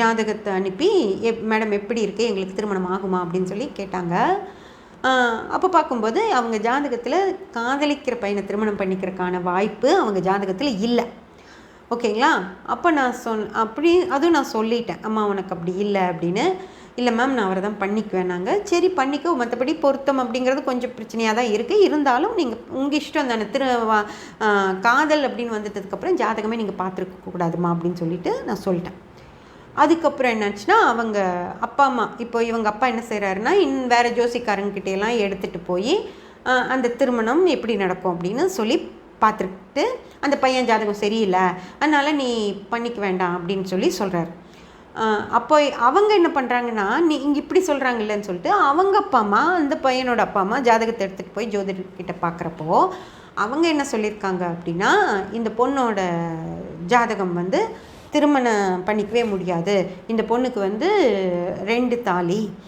ஜாதகத்தை அனுப்பி எப் மேடம் எப்படி இருக்குது எங்களுக்கு திருமணம் ஆகுமா அப்படின்னு சொல்லி கேட்டாங்க. அப்போ பார்க்கும்போது அவங்க ஜாதகத்தில் காதலிக்கிற பையனை திருமணம் பண்ணிக்கிறதுக்கான வாய்ப்பு அவங்க ஜாதகத்தில் இல்லை. ஓகேங்களா? அப்போ நான் சொன் அப்படி அதுவும் நான் சொல்லிட்டேன். அம்மா உனக்கு அப்படி இல்லை அப்படின்னு. இல்லை மேம் நான் அவரை தான் பண்ணிக்குவேன் நாங்கள் சரி பண்ணிக்கோ. மற்றபடி பொருத்தம் அப்படிங்கிறது கொஞ்சம் பிரச்சனையாக தான் இருக்குது இருந்தாலும் நீங்கள் உங்கள் இஷ்டம் தானே. திரு வா- காதல் அப்படின்னு வந்துட்டதுக்கப்புறம் ஜாதகமே நீங்கள் பார்த்துருக்க கூடாதுமா அப்படின்னு சொல்லிட்டு நான் சொல்லிட்டேன். அதுக்கப்புறம் என்னாச்சுன்னா அவங்க அப்பா அம்மா இப்போ இவங்க அப்பா என்ன செய்கிறாருன்னா இன் வேறு ஜோசிக்காரங்கிட்டையெல்லாம் எடுத்துகிட்டு போய் அந்த திருமணம் எப்படி நடக்கும் அப்படின்னு சொல்லி பார்த்துட்டு அந்த பையன் ஜாதகம் சரியில்லை அதனால் நீ பண்ணிக்க வேண்டாம் அப்படின்னு சொல்லி சொல்கிறாரு அப்போ அவங்க என்ன பண்ணுறாங்கன்னா நீ இங்கே இப்படி சொல்கிறாங்கல்லன்னு சொல்லிட்டு அவங்க அப்பா அம்மா அந்த பையனோட அப்பா அம்மா ஜாதகத்தை எடுத்துகிட்டு போய் ஜோதிடர்கிட்ட பார்க்குறப்போ அவங்க என்ன சொல்லியிருக்காங்க அப்படின்னா இந்த பொண்ணோட ஜாதகம் வந்து திருமணம் பண்ணிக்கவே முடியாது. இந்த பொண்ணுக்கு வந்து ரெண்டு தாலி.